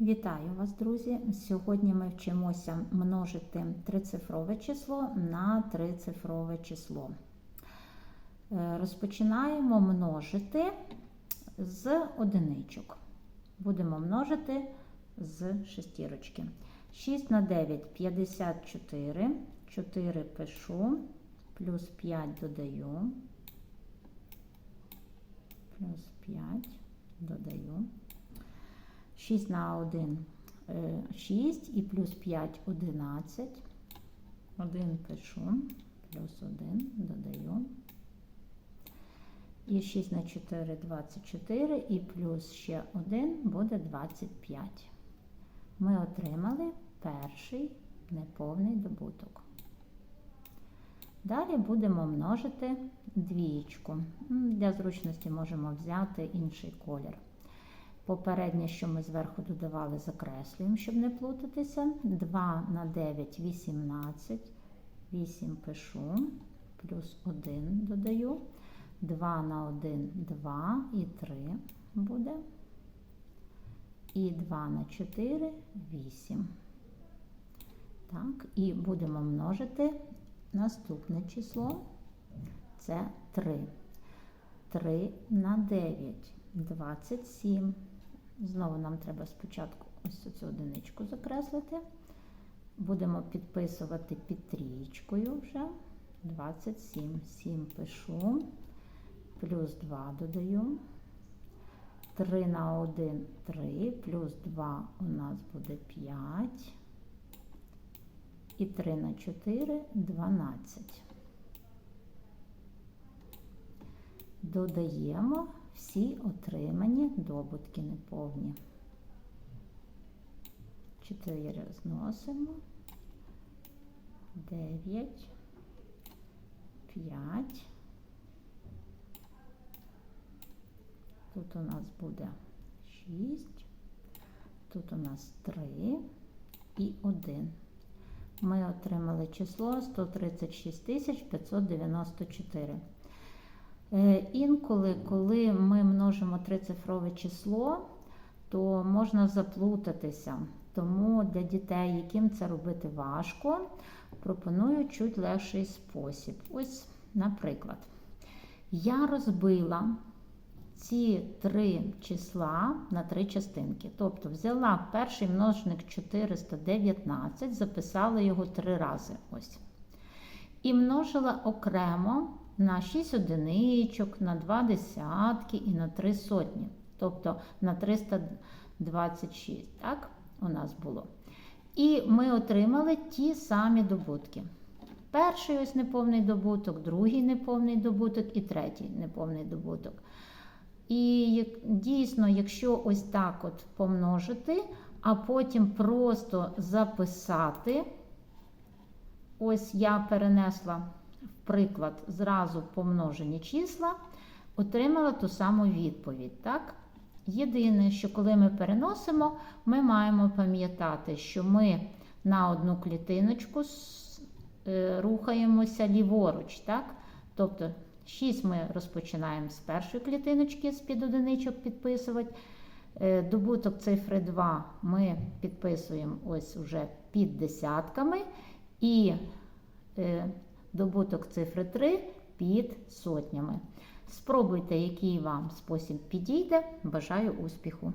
Вітаю вас, друзі! Сьогодні ми вчимося множити трицифрове число на трицифрове число. Е, Розпочинаємо множити з одиничок. Будемо множити з шестірочки. 6 на 9 54. 4 пишу, плюс 5 додаю, плюс 5 додаю. 6 на 1 6 і плюс 5 11. 1 пишу, плюс 1 додаю. І 6 на 4 24 і плюс ще 1 буде 25. Ми отримали перший неповний добуток. Далі будемо множити двієчку. Для зручності можемо взяти інший колір. Попереднє, що ми зверху додавали, закреслюємо, щоб не плутатися. 2 на 9 18. 8 пишу, плюс 1 додаю. 2 на 1 2 і 3 буде. І 2 на 4 8. Так, і будемо множити наступне число. Це 3. 3 на 9 27. Знову нам треба спочатку ось цю одиничку закреслити. Будемо підписувати під трієчкою вже. 27. 7 пишу, плюс 2 додаю. 3 на 1 3, плюс 2 у нас буде 5. І 3 на 4 12. Додаємо всі отримані добутки неповні. 4 зносимо, 9, 5. Тут у нас буде 6, тут у нас 3 і 1. Ми отримали число 136 594. Інколи, коли ми множимо трицифрове число, то можна заплутатися. Тому для дітей, яким це робити важко, пропоную чуть легший спосіб. Ось, наприклад, я розбила ці три числа на три частинки. Тобто взяла перший множник 419, записала його три рази. Ось. І множила окремо на 6 одиничок, на 2 десятки і на 3 сотні. Тобто на 326, так, у нас було. І ми отримали ті самі добутки. Перший ось неповний добуток, другий неповний добуток і третій неповний добуток. І дійсно, якщо ось так от помножити, а потім просто записати, ось я перенесла приклад, зразу помножені числа, отримала ту саму відповідь. так? Єдине, що коли ми переносимо, ми маємо пам'ятати, що ми на одну клітиночку рухаємося ліворуч. так? Тобто 6 ми розпочинаємо з першої клітиночки, з-під одиничок підписувати. Добуток цифри 2 ми підписуємо ось уже під десятками. І добуток цифри 3 під сотнями. Спробуйте, який вам спосіб підійде. Бажаю успіху!